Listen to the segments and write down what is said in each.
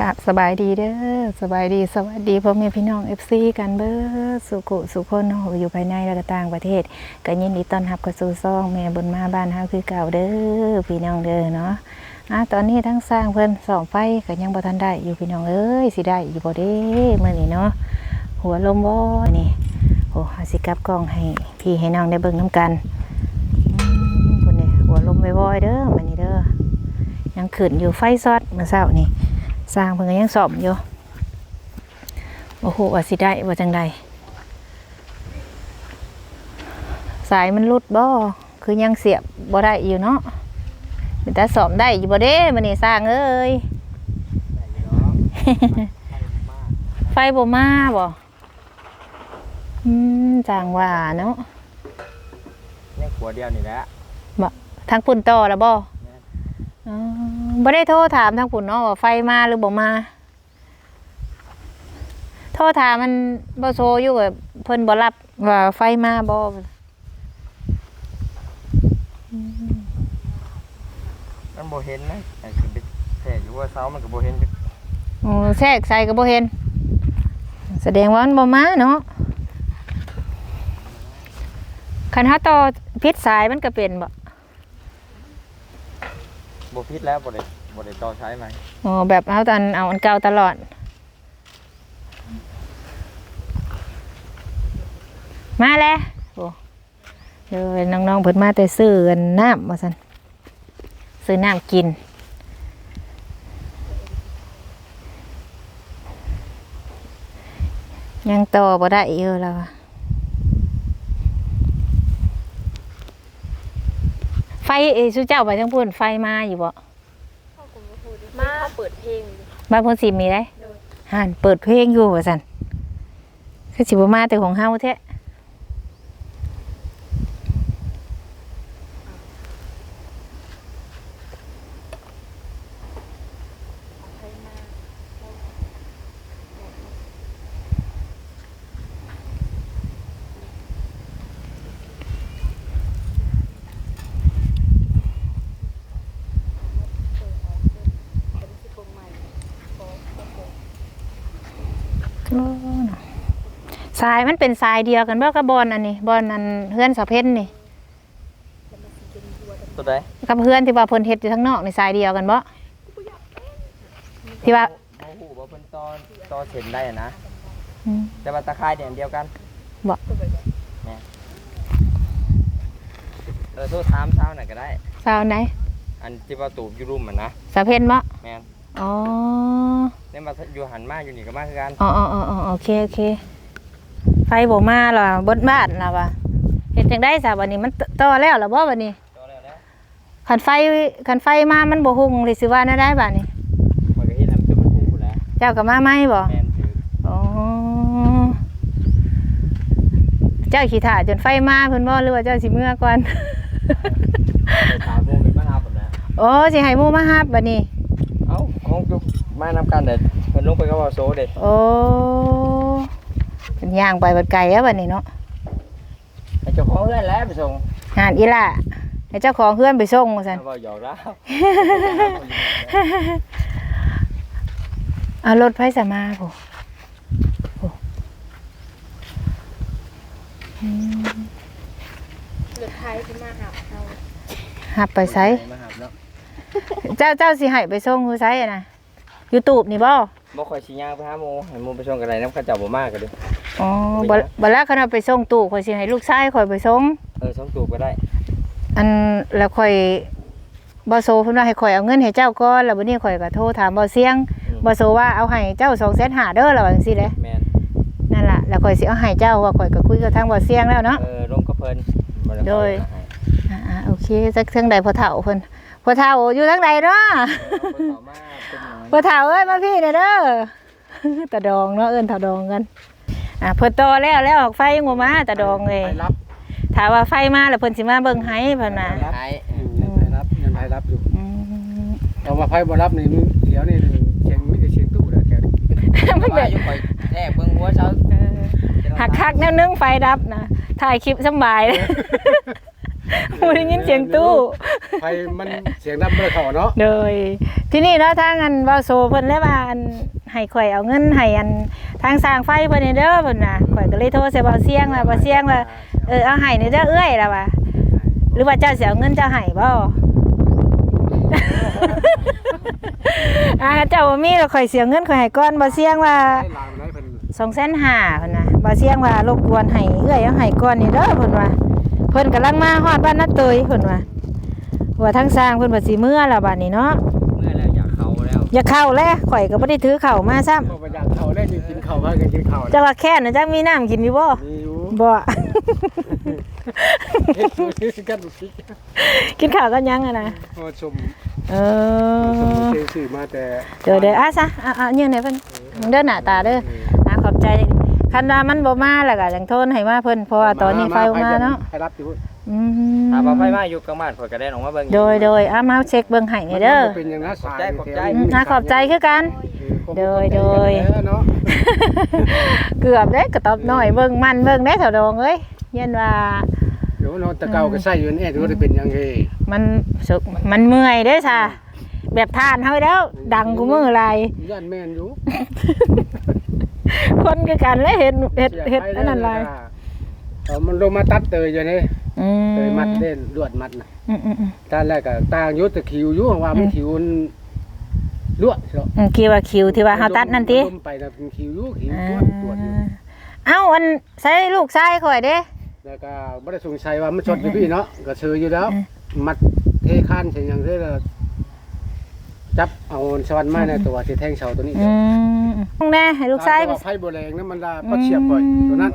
กราบสบายดีเด้อสบายดีสวัสดีพ่อแม่พี่น้อง FC กันเบิดสุขุสุคนเนาะอยู่ภายในและก็ต่างประเทศ ก็ยินดีต้อนรับเข้าสู่ซ่องแม่บุญมาบ้านเฮาคือเก่าเด้อพี่น้องเด้อเนาะอะตอนนี้ทั้งสร้างเพิ่นสองไฟก็ยังบ่ทันได้อยู่พี่น้องเอ้ยสิได้อยู่บ่เด้มื้อนี้เนาะหัวลมบ่นี่โอ้หาสิกลับกล้องให้พี่ให้น้องได้เบิ่งนํกันพุ่นนี่หัวลมบ่อยๆเด้อมื้อนี้เด้อยังขึ้นอยู่ไฟซอดมื่อเช้านี่ สร้างเพิ่นก็ยังสอบอยู่โอ้โหว่าสิได้ว่าจังใดสายมันรุดบ่คือยังเสียบบ่ได้อยู่เนาะเป็นแต่สอบได้อยู่บ่เด้มื้อนี้สร้างเอ้ยไฟบ่มาบ่อืมจางว่าเนาะยังขัวเดียวนี่แหละทางปุ่นต่อแล้วบ่อ๋อ บ่ได้โทรถามทางปุ่นเนาะว่าไฟมาหรือบ่มา โทรถามมันบ่โซอยู่กับเพิ่นบ่รับว่าไฟมาบ่มันโบเห็นนะไอ้คือไปแทกอยู่ว่าเสามันก็โบเห็นจักโอ้แทรกใส่ก็บ่เห็น แสดงว่ามันบ่มาเนาะคันเฮาต่อพิษสายมันก็เป็นบ่โบพิษแล้วโบได้โบได้ต่อใช้ไหมอ๋อแบบเฮาตอนเอาอันเก่าตลอด มาแล้วโอ้เดี๋ยวน้องๆเพิ่นมาแต่ซื้อกันน้ำว่าซั่นซื้อน้ำกิน ยังต่อบ่ได้อยู่แล้วอะ ไฟเอยสุเจ้าไปทั้งพูนไฟมาอยู่บ่มาเขาเปิดเพลงบ้านพนสิมีได้ห่านเปิดเพลงอยู่ว่าซั่นคือสิบ่มาแต่ของเฮาแท้ เป็นสิบวงใหม่ ทรายมันเป็นทรายเดียวกันบ่กับบอลอันนี้บอลอันเฮือนสะเพ็นนี่ตัวใดกับเฮือนที่ว่าเพิ่นเฮ็ดอยู่ข้างนอกนี่ทรายเดียวกันบ่ที่ว่าโอ้โหบ่เพิ่นต่อต่อเส้นได้อะนะอืมแต่ว่าตะไคร้เนี่ยอันเดียวกันบ่เออโทษถามเช้าหน่อยก็ได้ทรายอันไหนอันที่ว่าตูบอยู่รุมอะนะสะเพ็นบ่แม่นอ๋อ เนี่ยมาอยู่หันมาอยู่นี่ก็มาคือกัน อ๋ออ๋ออ๋ออ๋อโอเค โอเค ไฟบ่มาหรอเบดบ้านล่ะว่ะเฮ็ดจังได้ซะบัดนี้มันต่อแล้วล่ะบ่บัดนี้ต่อแล้วแล้วคันไฟคันไฟมามันบ่หุ่งเลยสิว่าแน่ได้บัดนี้มันก็เฮ็ดให้มันจนมันพุ่งพุ่นแหล้วเจ้าก็มาใหม่บ่แม่นถืออ๋อเจ้าขี้ถ่าจนไฟมาเพิ่นบ่หรือว่าเจ้าสิเมื่อก่อนไปถามหมู่เป็นมาหาผมนะโอ้สิให้หมู่มาฮับบัดนี้เอ้าของจุกมานำกันเด้เพิ่นลงไปกับว่าโซเด้โอ้ เป็นย่างไปบัดไกลแล้วบัดนี้เนาะไอ้เจ้าของเรือนแล้วไปส่งหานอีหล่ะให้เจ้าของเฮือนไปส่งว่าซั่นเอาบ่หยอกแล้วเอารถไฟสมาโหโอ้อืมเลือดไทยที่มาหาเราหับไปไสมาหาเนาะเจ้าเจ้าสิให้ไปส่งคือไสอะนะ YouTube นี่บ่ บ่ค่อยสิย่างไปหาหมู่ให้หมู่ไปส่งกันได้นำเขาเจ้าบ่มาก็ดิอ๋อบ่บ่แล้วคันเอาไปส่งตู้ข่อยสิให้ลูกชายข่อยไปส่งเออส่งตูบก็ได้ อันแล้วข่อยบ่โซเพิ่นว่าให้ข่อยเอาเงินให้เจ้าก่อนแล้วบัดนี้ข่อยก็โทรถามบ่เสียงบ่โซว่าเอาให้เจ้า2,500,000เด้อแล้วว่าจังซี่แหละแม่นนั่นล่ะแล้วข่อยสิเอาให้เจ้าว่าข่อยก็คุยกับทางบ่เสียงแล้วเนาะเออลงกับเพิ่นบ่ไโดยให้อ่าๆโอเคจักเทิงใดพ่อเฒ่าเพิ่นพ่อเฒ่าอยู่ทางใดเนาะเออเพิ่นเข้ามาเป็นหน่อย พ่อเฒ่าเอ้ยมาพี่เด้อเด้อตาดองเนาะเอิ้นตาดองกันอ่าเพิ่นโตแล้วแล้วออกไฟยังบ่มาตาดองเลยไปรับถ้าว่าไฟมาแล้วเพิ่นสิมาเบิ่งให้เพิ่นน่ะให้อืมยังไปรับยังไปรับอยู่อืมเอามาไพ่บ่รับนี่มึงเดี๋ยวนี่เชียงมีแต่เชียงตู้แล้วแกนี่มันแบบอยู่ข่อยแท้เบิ่งหัวเช้าเออหักคักแนวนึงไฟดับนะถ่ายคลิปสำบายเลยบ่ได้ยินเสียงตู้ไฟมันเสียงดับเมื่อเขาเนาะโดย ที่นี่เนาะทางอันเว้าโซเพิ่นเลยว่าอันให้ข่อยเอาเงินให้อันทางสร้างไฟเพิ่นนี่เด้อเพิ่นน่ะข่อยก็เลยโทรใส่เบาเสียงว่าเบาเสียงว่าเออเอาให้นี่เด้อเอ้ยล่ะว่าหรือว่าเจ้าสิเอาเงินเจ้าให้บ่อ่าเจ้าบ่มีแล้วข่อยเสียเงินข่อยให้ก่อนบ่เสียงว่าให้ลาวได้เพิ่นสองแสนห้าเพิ่นนะบ่เสียงว่ารบกวนให้เอื้อยเอาให้ก่อนนี่เด้อเพิ่นว่าเพิ่นกำลังมาฮอดบ้านนาเตยเพิ่นว่าว่าทั้งสร้างเพิ่นบ่สิเมื่อแล้วบัดนี้เนาะ อย่าเข้าแล้วข่อยก็บ่ได้ถือเข้าวมาซ้ำพอไปอยากเข้าได้อยู่กินข้าวพากันกินข้าวจังว่าแค่น่ะจักมีน้ำกินอยู่บ่มีอยู่บ่เฮ็ดอยู่กันบ่คิดกินข้าวกันยังอะนะพอชมเอชมอเซลสื่อมาแต่เดี๋ยวเดี๋ยวอะซะอะอะยืนให้เพิ่นเด้อหน้าตาเด้ออะขอบใจคันว่ามันบ่มาแล้วก็จังโทนให้มาเพิ่นเพราะว่าตอนนี้ไฟบ่มาเนาะไปรับอยู่ อืมถ้าบ่ไฟมาอยู่กลางบ้านข่อยก็ได้ออกมาเบิ่งโดยโดยอะมาเช็คเบิ่งให้นี่เด้อเป็นอย่างนั้นสายขอบใจอืมอะขอบใจคือกัน โดยโดย เนาะเกือบเด้กระตอบน้อยเบิ่งมันเบิ่งได้เท่าดองเอ้ยเย็นว่าเดี๋ยวเราตะเกาก็ใส่อยู่นี่ดูว่าจะเป็นยังไงมันสุกมันเมื่อยเด้ซะแบบทานเฮาแล้ว ดังกูมือหลายย่านแม่นอยู่คนคือกันแล้วเห็นเฮ็ดเฮ็ดอันนั้นหลาย เอามันลงมาตัดเตยอยู่นี่ อืมเตยมัดเล่นลวดมัดน่ะอืมอืมอืมตอนแรกก็ตางอยู่แต่คิวอยู่ว่ามันคิวมันลวดเนาะอืมคิดว่าคิวที่ว่าเฮาตัดนั่นติลมไปนะเป็นคิวอยู่คิวอ่าตรวจตรวจอยู่เอ้าอันใส่ลูกชายข่อยเด้ แล้วก็บ่ได้สงสัยว่ามันชดอยู่พี่เนาะก็ซื้ออยู่แล้ว อืม มัดเทคานใส่หยังเด้อแล้วจับเอาสวรรค์ไม้ในตัวสิแทงเสาตัวนี้อืมห้องแน่ให้ลูกชายตไปว่ไฟบ่แรงนะมันลาปัดเสียบบ่อยตัวนั้น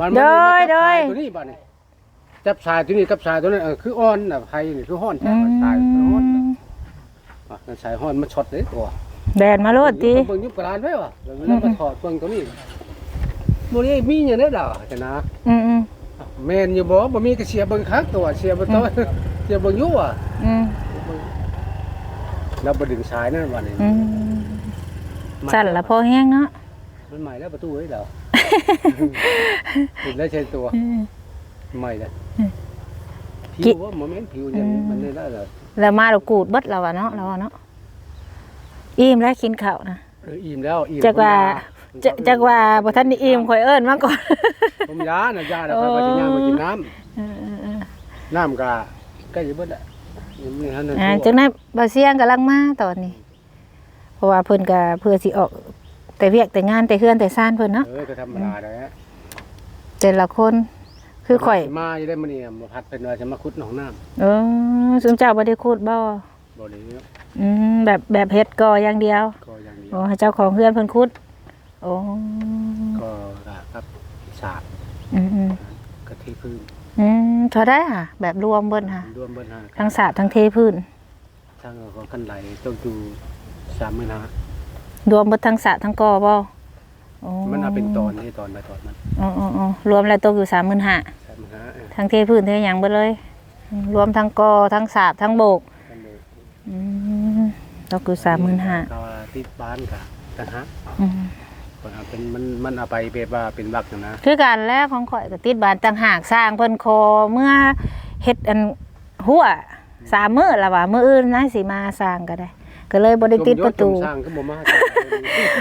มันโดยมันโดยจับสาตัวนี้บ่นี่ จับสายตัวนี้กับสายตัวนั้นเออคืออ่อนน่ะไฟนี่คือฮ้อนแท้ตายฮ้อนน่ะอะสายฮ้อนมันช็อตเด้ตัวแดดมาโลดติเบิ่งยุบกระดานไว้ว่ะแล้วเราก็ถอดเบิ่งตัวนี้บ่ได้มีหยังได้ดอกจ้ะนะอืมอืมแม่นอยู่บ่บ่มีก็เสียเบิ่งคักตัวเสียบ่ตัวเสียเบิ่งอยู่อะอืมแล้วบ่ดึงสายนั่นว่านี่อืมสั่นละพอแห้งเนาะมันใหม่แล้วประตูไว้แล้วติดแล้วใช้ตัว อืม ใหม่แล้วอืมผิวว่าโมเมนต์ผิวเนี่ยมันได้แล้วเหรอแล้วมาเรากูดเบิดเราอะเนาะเราอะเนาะอิ่มแล้วกินข้าวนะเอออิ่มแล้วอิ่มจักว่าจะจักว่าบ่ทันได้อิ่มข่อยเอิ้นมาก่อนผมยาน่ะยาแล้วก็จะย่างมากินน้เออเออเออำน้ำก็ใกล้จะเบิดแล้วยังนี่ฮะนั่นอ่าจังนั้นบ่เสียงกำลังมาตอนนี้ เพราะว่าเพิ่นก็เพื่อสิออก แต่เวียกแต่งานแต่เฮือนแต่ซ่านเพิ่นเนาะเออก็ธรรมดาแล้วแต่ละคน คือข่อย มาจะได้มื้อนี้มาพัดเป็นว่าจะมาขุดหนองน้เออซุมเจ้าบ่ได้คูดบ่ำบ่ได้เนาะอืมแบบแบบเฮ็ดก่ออย่างเดียวก็อย่างเดียวโอ้ให้เจ้าของเฮือนเพิ่นคุดโอ้ก็ครับสาดอืมอืมกะทิพื้นอืมเท่าได้ค่ะ แบบรวมเบิ่นค่ะ รวมเบิดหาทั้งสาดทั้งเทพื้นทั้งของกันไหลต้องดู3มื้อนะรวมเบิดทั้งสาดทั้งกอบ่โอ้มันเอาเป็นตอนนี่ตอนไปตอนมัน อ๋ออ๋ออ๋อรวมแล้วตกอยู่35,000 3มื้อนะเออทั้งเทพื้นเทหยังเบิดเลยอืมรวมทั้งกอทั้งสาดทั้งโบกกันเลยอืมตกอยู่35,000ก็ติดบ้านกะต่างหากอืมคนเอาเป็นมันมันเอาไปแบบว่าเป็นวักนะนะคือการแรกของข่อยก็ติดบ้านต่างหากสร้างเพิ่นคอเมื่อเฮ็ดอันหัวสามมื้อและว่ามื้ออื่นนะสิมาสร้างก็ได้ ก็เลยบ่ได้ติดประตูจมสร้างก็บ่มา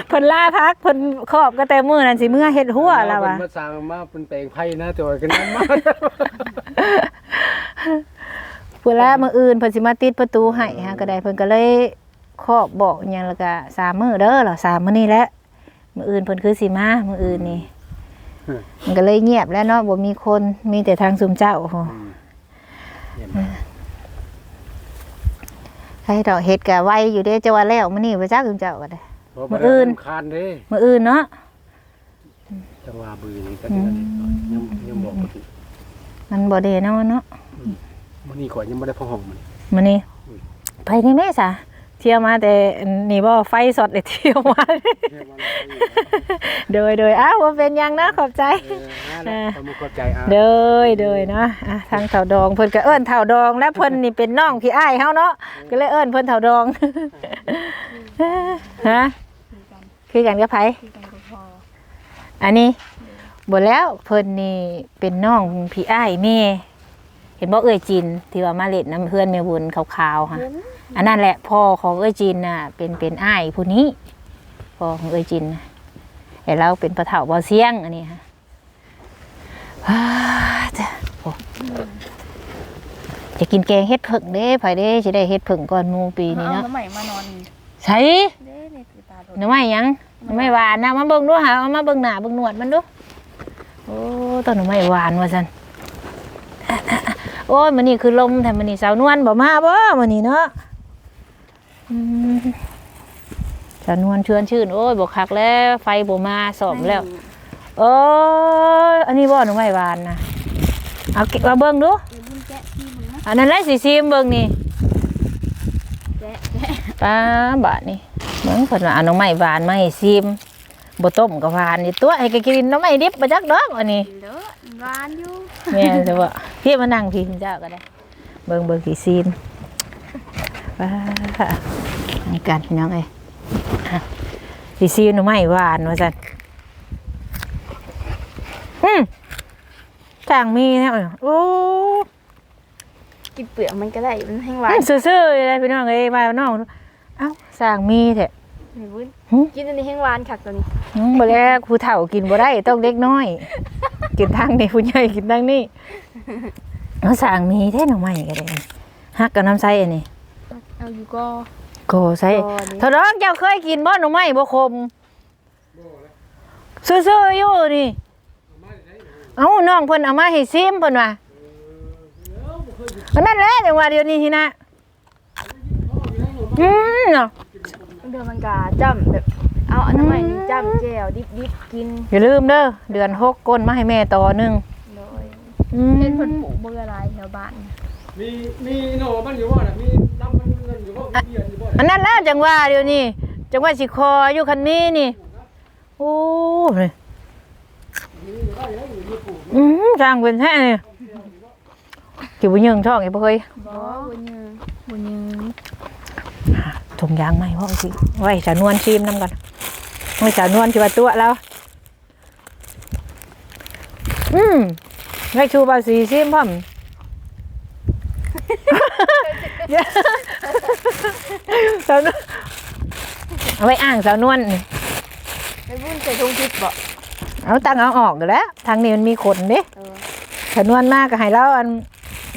เพิ่นลาพักเพิ่นครอบก็แต่มื้อนั้นสิมื้อเฮ็ดหัวแล้วว่ะเพิ่นมาสร้างมาเป็นแปลงไผ่นะแต่ว่ากันนั้นมาเพิ่นลามื้ออื่นเพิ่นสิมาติดประตูให้ฮะก็ได้เพิ่นก็เลยครอบบอกอิหยังแล้วก็สามมื้อเด้อเหรอสามมื้อนี้แหละมื้ออื่นเพิ่นคือสิมามื้ออื่นนี่มันก็เลยเงียบแล้วเนาะบ่มีคนมีแต่ทางซุมเจ้าโอ้โห อืมเยี่ยมมาก ใครดอกเฮ็ดก็ไวอยู่เด้จะว่าแล้วมื้อนี้บ่จักซุมเจ้าก็ได้เพราะมื้ออื่นบ่ได้รำคานเด้มื้ออื่นเนาะจังหวะบือนี่ก็เดือนนี้ยังยังบอกบ่ถูกมันบ่ได้นอนเนาะมื้อนี้ก่อนยังบ่ได้พอห้องมันมื้อนี้ไปนี่แม่ซะ เที่ยวมาแต่นี่บ่ไฟสดเลยเที่ยวมาโดยโดยอ้าวบ่เป็นหยังนะขอบใจเออนั่นแหละความเข้าใจอะโดยโดยเนาะอะทางเถาดองเพิ่นก็เอิ้นเถาดอง และเพิ่นนี่เป็นน้องพี่อ้ายเฮาเนาะก็เลยเอิ้นเพิ่นเถาดองฮะคือกันกับไผคือกันกับพออันนี้บ่แล้วเพิ่นนี่เป็นน้องพี่อ้ายแม่เห็นบ่เอ่ยจินที่ว่ามาเล่นน้ำเพื่อนแม่บุญขาวๆค่ะเห็น อันนั้นแหละพ่อของเอ้ยจินน่ะเป็นเป็นอ้ายผู้นี้พ่อของเอ้ยจินน่ะแต่เราเป็นปะเถาบ่เสียงอันนี้ฮะว้าจ้ะโอ้จะกินแกงเฮ็ดผึ่งเด้ไผเด้สิได้เฮ็ดผึ่งก่อนหมู่ปีนี้เอาเนาะน้ำใหม่มานอนใช่เด้ในคือตาโดนหน่อไม้หยังหน่อไม้หวานนะมาเบิ่งดูหาเอามาเบิ่งหน้าเบิ่งหนวดมันดูโอ้ต้นหน่อไม้หวานว่าซั่นโอ้ยมื้อนี้คือลมแท้มื้อนี้สาวนวลบ่มาบ่มื้อนี้เนาะอืม สาวนวลชวนชื่น โอ้ยบ่คักแล้วไฟบ่มาซ่อมแล้ว โอ้ยอันนี้บ่หน่อไม้หวานนะเอาเก็บมาเบิ่งดูเดี๋ยวบุญแกะที่มึงนะอันนั้นแหละสิซิมเบิ่งนี่แกะแกะป้าบาดนี่เบิ่งเพิ่นว่าเอาหน่อไม้หวานมาให้ซิมบ่ต้มก็หวานนี่ตัวให้ก็กินหน่อไม้ดิบบ่จักดอกอันนี้เลอะร้านอยู่แม่นสิบ่พี่มานั่งพี่เจ้าก็ได้ เบิ่งเบิ่งสิซิม ป้าให้กันพี่น้องเอ้ดิซิมหน่อไม้หวานว่าซั่นอืมต่างมีแนะโอ้กินเปลือกมันก็ได้มันแห้งหวาอืนซื่อๆเลยพี่น้องเอ้ยมาน้องเอ้าสร้างมีแท้เห็นบุญหึกินอันนี้แห้งหวานคักตัวนี้อืมบ่แล้วผู้เฒ่ากินบ่ได้ต้องเด็กน้อย กินทางนี้ผู้ใหญ่กินทางนี้เอาสร้างมีแท้หน่อไม้ก็ได้ฮักกับน้ำใสอันนี้ เอาอยู่ก็โกใส่ก็นี่เท่าน้องเจ้าเคยกินบ่หน่อไม้บ่คมซื่อๆอยู่นี่เอ้าน้องเพิ่นเอามาให้ซิมเพิ่นว่าอันนั้นแหละจังว่าเดี๋ยวนี้ทีนะอืมเนาะเดือนมันกาจ้ำแบบเอาอันน้ำใหม่นี่จ้ำแจ่วดิบๆกินอย่าลืมเด้อเดือนหกก้นมาให้แม่ต่อหนึงโดยอืมเล่นเพิ่นปลูกเบื่ออะไรแถวบ้าน มีมีโหนมันอยู่บ่น่ะมีดำมันเงินอยู่บ่มีเบียร์อยู่บ่อันนั้นแล้วจังว่าเดี๋ยวนี้จังว่าสิคออยู่คันนี้นี่โอ้ยอืมสร้างเป็นแท้นี่จิบุญยังช่องไอ้บ่เคยบ่บุญยืนบุญยืนถุงยางใหม่พ่อสิไว้สาวนวลชิมน้ำก่อนไว้สาวนวลจิว่าตัวแล้วอืมไว้ชูบาสีชิมพ่อม สาวนวลเอาไว้อ่างสาวนวลนี่ไอ้บุญใส่ทงทิพย์บ่เอาตังเอาออกอยู่แล้วทางนี้มันมีขนเด้เออสาวนวลมากก็ให้เราอัน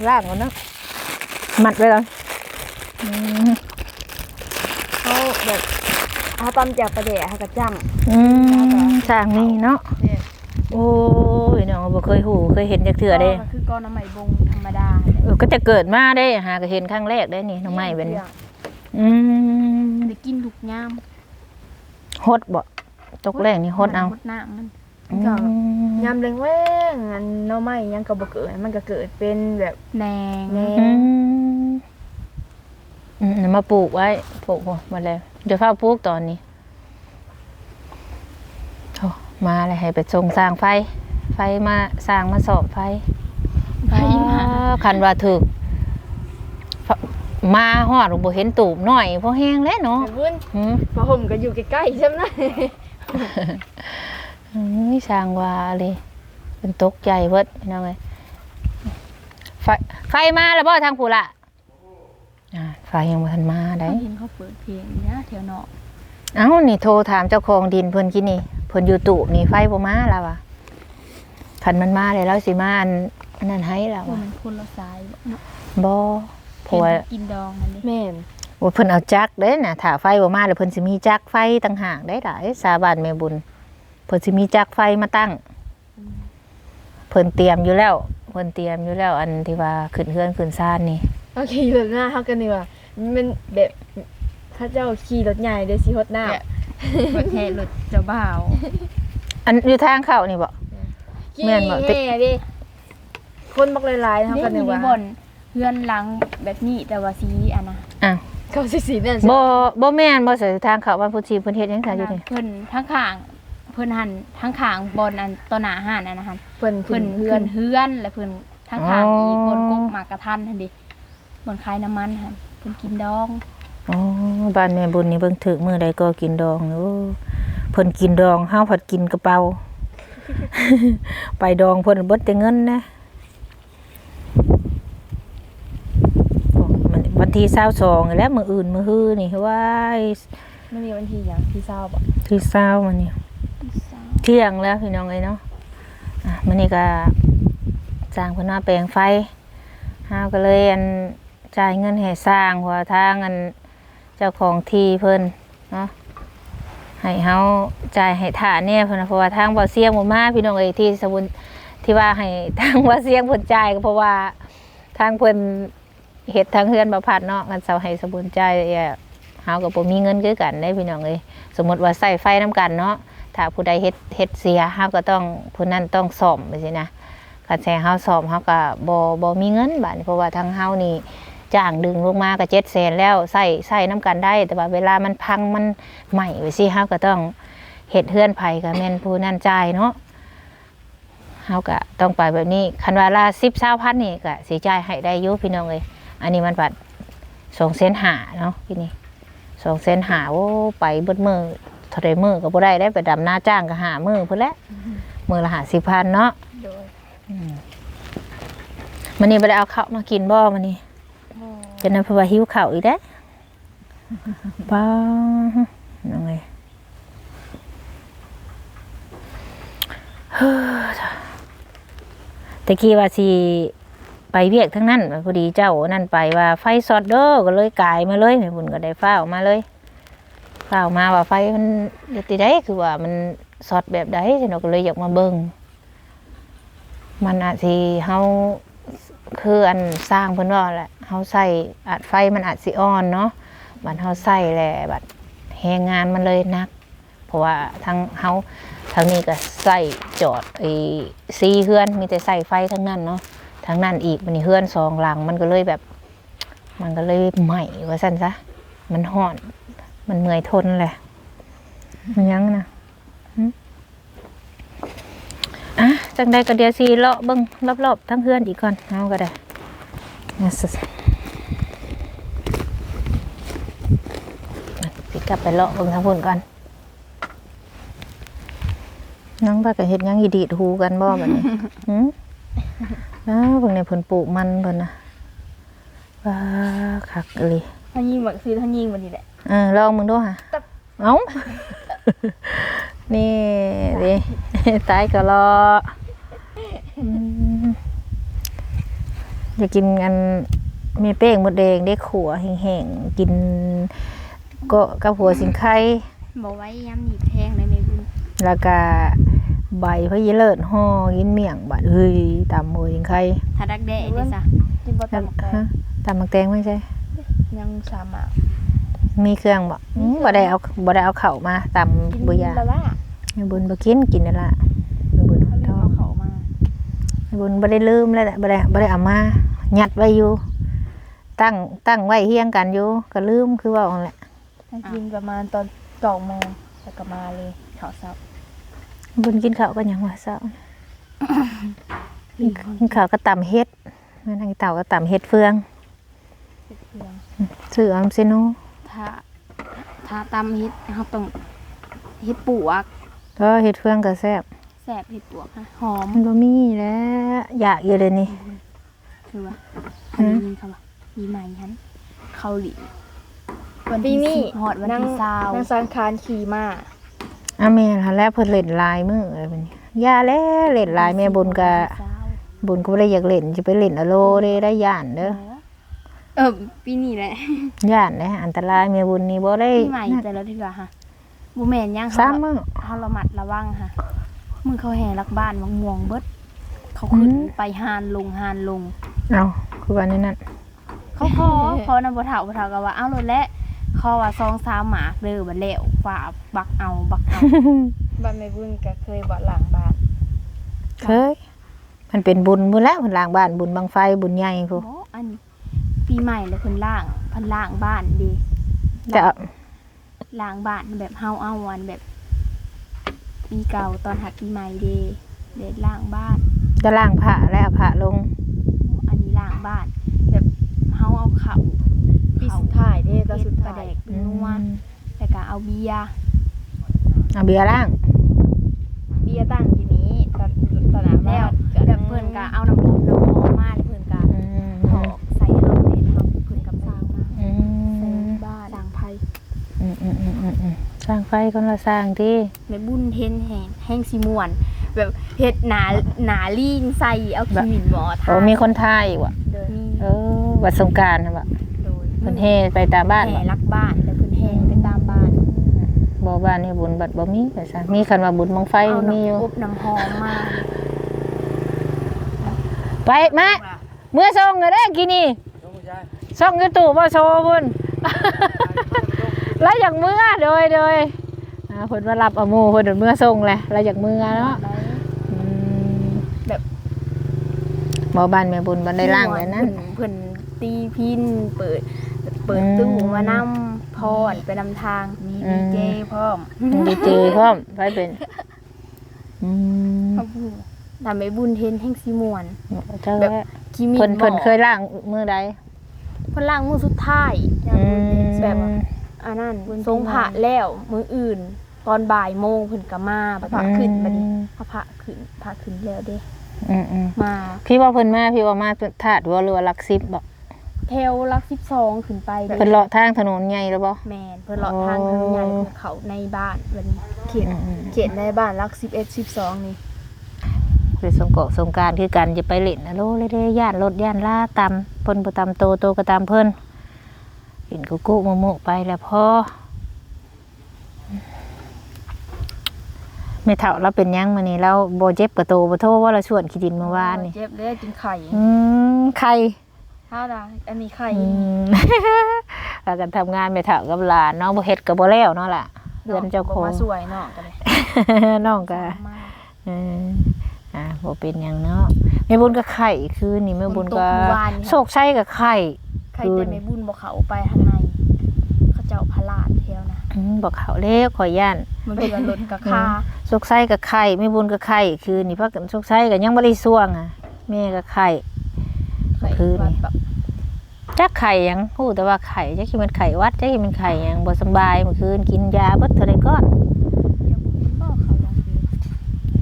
ล่างก่อนเนาะมัดไว้แล้วอืมเขาแบบเอาตำจากประเดะเขาก็จ้ำ อืมสร้างนี่เนาะ เนี่ย โอ้ยน้องบ่เคยหูเคยเห็นจักเทื่อเด้มันคือก้อนน้ำใหม่บงธรรมดาเออก็จะเกิดมาได้หาก็เห็นครั้งแรกได้นี่น้องไม้เป็นอืมได้กินทุกยามฮดบ่ตกแรกนี่ฮดเอาฮดน้ำมันอืก็มยามเร่งแว้งอันหน้อไม้ยังก็บ่เกิดมันก็เกิดเป็นแบบแหนงแหนอืงมอืมเอามาปลูกไว้ปลูกหัวมาแล้วเดี๋ยวฟ้าปลูกตอนนี้โอ้ มาเลยให้ไปส่งสร้างไฟ ไฟมาสร้างมาสอบไฟไปมาอ่าคันว่าถึกฟมาฮอดบ่เห็นตูบหน่อยเพราะแห้งแล้วเนาะไอ้บุญหืมพอผมก็อยู่ใกล้ๆใช่ไหมอืมสร้างว่าเลยเป็นตกใจเบิดพี่น้องเอ้ยไฟไฟมาแล้วบ่ทางผู้ละอ่าไฟยังบ่ทันมาได้เห็นเขาเปิดเพลงนะแถวนอกเอ้านี่โทรถามเจ้าของดินเพิ่นกินนี่ เพิ่นอยู่ตูบนี่ไฟบ่มาแล้วว่ะคันมันมาเลยแล้วสิมาอันอันนั้นให้แล้วว่าว่ะมันคนละสายเนาะบ่เพราะว่าเห็นกินดองนั่นดิแม่นว่าเพิ่นเอาจักรเด้น่ะถ้าไฟบ่มาแล้วเพิ่นสิมีจักรไฟต่างหากได้หลายสาบานแม่บุญเพิ่นสิมีจักรไฟมาตั้ง เพิ่นเตรียมอยู่แล้ว เพิ่นเตรียมอยู่แล้ว อันที่ว่าขึ้นเฮือนขึ้นซ่านนี่ โอเครถหน้าเขากันนี่ว่ามันแบบถ้าเจ้าขี่รถใหญ่เดี๋ยวสิฮดหน้า รถแห่รถเจ้าบ่าวอันอยู่ทางเข้านี่บ่ขี่แม่นบ่ติแห่ดิคนบักหลายๆเขานี่กันมีนี่ว่าบนเพื่อนหลังแบบนี้แต่ว่าสีอันนะอ้าวเขาสิสีนั่นบ่บ่แม่นบ่ใส่ทางเข้าบ้านพุทธีเพิ่นเฮ็ดหยังซะอยู่นี่เพิ่นทั้งข้างเพิ่นหันทั้งข้างบนอันตัวหน้าหันอันนะหันเพิ่นเพิ่นเพื่อนเฮือนและเพิ่นทั้งข้างอีกบนกกหมากกระทันหั่นดิบนคายน้ำมันหั่นเพิ่นกินดอง อ๋อบ้านแม่บุญนี่เบิ่งถึกมื้อใดก็กินดองโอ้เพิ่นกินดองเฮาผัดกินกระเป๋า ไปดองเพิ่นเบิดแต่เงินนะโอ้มันวันที่22แล้วมื้ออื่นมื้อฮื้อนี่ว้ายไม่มีวันที่หยังที่เศร้าบ่ที่เช้ามันนี่เที่ยงแล้วพี่น้องเอ้ยเนาะอะมื้อนี้ก็จ้างเพิ่นมาแปลงไฟเฮาก็เลยอันจ่ายเงินให้สร้างเพราะว่าทางอัน เจ้าของที่เพิ่นเนาะให้เฮาจ่ายให้ฐานเนี่ยเพิ่นเพราะว่าทางบ่เสียงบ่มาพี่น้องเอ้ยที่สมุนที่ว่าให้ทางบ่เสียงเพิ่นจ่ายก็เพราะว่าทางเพิ่นเฮ็ดทางเฮือนบ่พัดเนาะกันเซาให้สมุนจ่ายเฮาก็บ่มีเงินคือกันได้พี่น้องเอ้ยสมมติว่าใส่ไฟน้ำกันเนาะถ้าผู้ใดเฮ็ดเฮ็ดเสียเฮาก็ต้องผู้นั้นต้องซ่อมไปสินะคันแซ่เฮาซ่อมเฮาก็บ่บ่มีเงินบาดเพราะว่าทางเฮานี่ จ้างดึงลงมาก็700,000แล้วใส่ใส่น้ำกันได้ แต่ว่าเวลามันพังมันใหม่ไปสิเฮาก็ต้องเฮ็ดเฮือนไผก็แม่นผู้นั้นจ่ายเนาะเฮาก็ต้องไปแบบนี้คันว่าละ10 20,000นี่ก็สิจ่ายให้ได้อยู่พี่น้องเอ้ยอันนี้มันบัด2เซนหาเนาะพี่นี่สองเส้นหาโอ้ไปเบิดมือเท่าไรมือก็บ่ได้ได้ไปดำหน้าจ้างก็หามือเพิ่นแหละมือละหาสิพันเนาะโดยมันนี่บ่ได้เอาข้าวมากินบ่มันนี่ จะนั้นเพราะว่าหิวข้าวอีกเด้อป้ายังไงเฮ้อตะกี้ว่าสิไปเวียกทั้งนั้นพอดีเจ้านั่นไปว่าไฟสอดเด้อก็เลยกายมาเลยแม่บุญก็ได้ฟ้าวมาเลยข่าวมาว่าไฟมันเด็ดได้คือว่ามันสอดแบบใดฉันก็เลยอยากมาเบิ่งมันอาจสิเฮา คืออันสร้างเพิ่นว่าแหละเฮาใส่อาจไฟมันอาจสิอ่อนเนาะบัดเฮาใส่แหละบัดแรงงานมันเลยนัก เพราะว่าทางเฮาทางนี้ก็ใส่จอดไอ้ซีเฮือนมีแต่ใส่ไฟทั้งนั้นเนาะทางนั้นอีกมันนี่เฮือนสองหลังมันก็เลยแบบ มันก็เลยไหม้ว่าซั่นซะมันฮ้อน มันเหนื่อยทนแหละมันยังนะหึอะ จังใดก็เดี๋ยวสีเลาะเบิ้งรอบๆทั้งเพื่อนอีกก่อนเอาก็ได้นะสิสิกลับไปเลาะเบิ้งทั้งพุ่นก่อนนังว่ากับเฮ็ดหยังอีดีดหูกันบ่แบบนี้หืมอ้าวเบิ่งในเพิ่นปลูกมันเพิ่นนะว้าคักเลยถ้ายิงบักซื้อถ้ายิงวันนี้แหละเออลองมึงดูค่ะเอ้านี่ดิตายก็รออื อยากกินอันมีเป้งหมดแดงได้ขัวแห้งๆกินก็กับหัวสิงไข่บอกไว้ย้ำหนีบแพงเลยไม่บุญแล้วก็ใบพะยีเลิศห่อกินเมี่ยงบัดเฮ้ยตำหัวสิงไข่ถ้าดักแด้ได้ซะกินบ่ตามหมักไก่ฮะตำมักแตงไม่ใช่ยังสามารถมีเครื่องบ่อืมบ่ได้เอาบ่ได้เอาเข่าวมาตำกินบุยาละล่ะให้บุญบ่กินกินนั่นล่ะให้บุญเขาท้เรียกองเอาเขามาบุญบ่ได้ลืมเลยแหละบ่ได้บ่ได้เอามา ยัดไว้อยู่ ตั้งตั้งไว้เฮียงกันอยู่ก็ลืมคือว่าเอาแหละถ้ากินประมาณตอนเก้าโมงแล้วก็มาเลยข้าวเช้าบุญกินข้าวก็หยังว่าเช้ากินข้าวก็ตำเฮ็ดแม่นางเต่าก็ตำเฮ็ดเฟืองเพื่อนซื้อเอาซิโนถ้าถ้าตำเฮ็ดเขาต้องเฮ็ดปวกก็เฮ็ดเฟืองก็แซ่บแซ่บเฮ็ดปวกค่ะหอมมันบ่มีแล้วอยากอยู่เลยนี่ คือว่าอันนี้ยินเขาว่าปีใหม่ฮันเขาหลีวันปีที่นี้สิบฮอดวันที่เศร้านั่งสังคารขี่มาอะแม่นหั่นแหล้วเพิ่นเล่นลายมืออะไรแบบนี้ย่าแล้วเล่นลายแม่บุญก็เศร้าบุญก็บ่ได้อยากเล่นสิไปเล่นอะโลเด้ได้ย่านเด้อเออปีนี้แหละย่านนะอันตรายแม่บุญนี่บ่ได้ปีใหม่แต่ละเทื่อค่ะบ่แม่นหยังสาเขามมื้อ เขาระมัดระวังค่ะมึงเขาแห่ลักบ้านมังม่วงเบิด เขาขึ้นอืม ไปหานลงหานลง เอาคือว่านี่นั่นเขาพอพอนำบ่เฒ่าบ่เฒ่าก็ว่าเอารถแล้วเขาว่าซองสามหมากเด้อบัดแล้วฝาบักเอาบักเอาบ้านแม่บุญก็เคยบ่หลังบ้านเคยมันเป็นบุญบุญแล้วมันล้างบ้านบุญบังไฟบุญใหญ่พูโอ้อันนี้ปีใหม่แล้วเพิ่นล่างเพิ่นล่างบ้านดีจะเอาล้างบ้านแบบเฮาเอาวันแบบ ปีเก่าตอนหักปีใหม่เด้เด็ดล้างบ้านจะล้างผ้าแล้วเอาผ้าลงอันนี้ล้างบ้าน แบบเฮาเอาเขาปีสุดท้ายเด้ก็สุดท้ายแดกนนัวแต่วก็เอาเบียเอาเบียร์ล่าง เบียร์ตั้งอยู่นี้ตอนตอนนั้นแล้วแบบเพื่อนก็เอาน้ำอบน้ำหอมมาเพื่อนก็หอกใส่เฮาในเฮาเพื่อนกับสร้างมาใส่บ้านสร้างไฟสร้างไฟคนละสร้างที่แม่บุญเทนแห่งแห่งสีมวน แบบเฮ็ดหนาหนาลิงใส่เอาขี้หมิ่นหมอทาโอ้มีคนทายอีกว่ะโดยมีเออวัดสงกรารนะว่ะโดยเพิ่นเฮไปตามบ้านแห่บ่รักบ้านแล้วเพิ่นแห่ไปตามบ้านบ่บ้านนี่บุญบัดบ่มีไปซะมีคันว่าบุญบังไฟเอามีอยู่น้ำอบน้ำหอมมาไปมาเมื่อส่งก็ได้กินนี่ส่งอยู่ตู้บ่โชว์พุ่น แล้วอยากเมื่อโดยโดยอ่าเพิ่นมารับเอาหมู่เพิ่นเมื่อส่งแหละแล้วอยากเมื่อเนาะอืม แบบ บ่บ้านแม่บุญบ่ได้ล่างไว้นั้นเพิ่เพิ่นตีพินเปิด เปิดอืมตู้มานำพรไปนำทางมีอืดีมเจพร้อมดีเจพร้อมไปเป็นอืมทำให้บุญเห็นแห่งสิม่วนเจ้าแบบแหละคิมิเพิ่นบเพิ่นอกเคยล่างมือใดเพิ่นล้างมือสุดท้ายอืมแบบอันนั้นทรงพระแล้วมื้ออื่น ตอนบ่ายโมงเพิ่นก็มาพระขึ้นบัดนี้พระพระขึ้นพระขึ้นแล้วเด้ อืมอืมมาพี่ว่าเพิ่นมาพี่ว่ามาถาดว่าเรือหลักสิบบ่แถวลัก12ขึ้นไปเพิ่นเลาะทางถนนใหญ่แล้วบ่แม่นเพิ่นเลาะทางทางใหญ่เพิ่นเขาในบ้านบัดนี้เขตอืมอืมเขตในบ้านลัก11 12นี่คือสงกรานต์สงกรารคือกันจะไปเล่นนะโลเลยเด้ย่านรถย่านลาตำเพิ่นบ่ตำโตโตก็ตามเพิ่นเห็นกุกุมะมุไปแล้วพอ ไม่เท่าเราเป็นหยังมื้อนี้เราบ่เจ็บกระโตบ่โทว่าเราชวนขี้ดินเมื่อวานนี่เจ็บเลยกินไข่อืมไข่ถ้าดาอันนี้ไข่อืมเรากันทำงานไม่เท่ากับหลานเนาะบ่เฮ็ดก็บ่แล้วเนาะล่ะเดือนเจ้าของมาสวยเนาะกันเลยน้องก็มาเอออ่าบ่เป็นหยังเนาะแม่บุญก็ไข่คืนนี่แม่บุญก็โชคชัยก็ไข่ไข่แต่ไม่บุญบ่เขาไปทางในเขาเจ้าพลาดเที่ยวนะ อืมบอกเขาเล็กขอยย่านมันเดือรถกับคาโชคชัยก็ไข่แม่บุญก็ไข่คืนนี่พักกันโชคชัยก็ยังบ่ได้ส่วงอะแม่ก็ไข่ไข่คืนนี่แบบจักไข่หยังฮู้แต่ว่าไข่จักสิมันไข่วัดจักสิมันไข่หยังบ่สำบายเมื่อคืนกินยาเบิดเท่าใดก่อนเดี๋ยวบุญก็เขาลองดู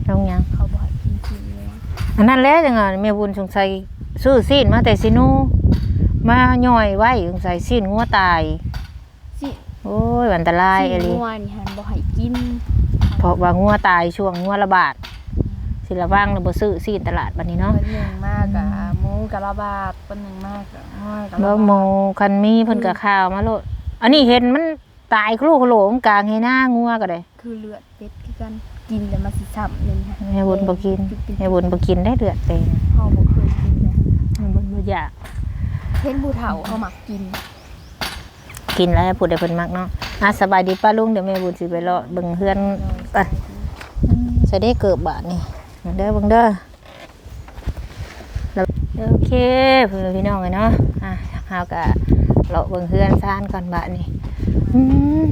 ลงหยังเขาบอกให้กินกินเลยอันนั้นแหละจังอะแม่บุญสงสัยซื้อซีนมาแต่ซิโนมาย่อยไว้สงสัยซีนงัวตายสิ โอ้ยอันตรายอะสิไรงัวนี่หันบ่ให้กินเพราะว่างัวตายช่วงงัวระบาดสิระวังแล้วบ่ซื้อซีนตลาดบัดนี้เนาะเป็นหนึ่งมากอะหมูกะระบาดเป็นหนึ่งมากอะง่อยกะระบ่บาดโมคันมีเพิ่นก็ข่าวมาโลดอันนี้เห็นมันตายคลูกโหลมกลางให้หน้างัวก็ได้คือเลือดเป็ดคือกันกินแล้วมันสิซ้ำนึงค่ะแม่บุญบ่กินแม่บุญบ่กินได้เลือดเต็มเฮาบ่เคยกินนะแม่บุญบ่อยากเห็นผู้เฒ่าเขามักกิน กินแล้วพูดได้เพิ่นมักเนาะอะสบายดีป้าลุงเดี๋ยวแม่บุญสิไปเลาะเบิ่งเฮือนไปใส่ได้เกิบบาทนี่เด้อเบิ่งเด้อโอเคเพื่อนพี่น้องเลยเนาะอะเฮาก็เลาะเบิ่งเฮือนซ่านก่อนบาทนี่อืม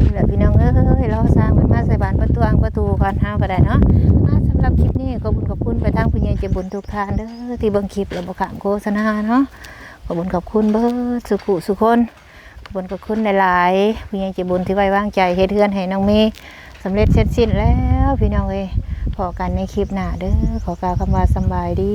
นี่แหละพี่น้องเอ้ยเราสร้างมันมาใส่บานประตูอังประตูก่อนเฮาก็ได้เนาะอะสำหรับคลิปนี้ขอบคุณขอบคุณไปทางผู้ใหญ่ใจบุญทุกท่านเด้อที่เบิ่งคลิปแล้วบ่ขามโฆษณาเนาะ อบคุณขอบคุณเบิดสุขุสุคนขอบคุณขอบคุณหลายๆพี่ยังใจบุญที่ไว้วางใจเฮ็ดเทือนให้น้องเมย์สำเร็จเสร็จสิ้นแล้วพี่น้องเอ้ยพอกันในคลิปหน้าเด้อขอกล่าวคำว่าสบายดี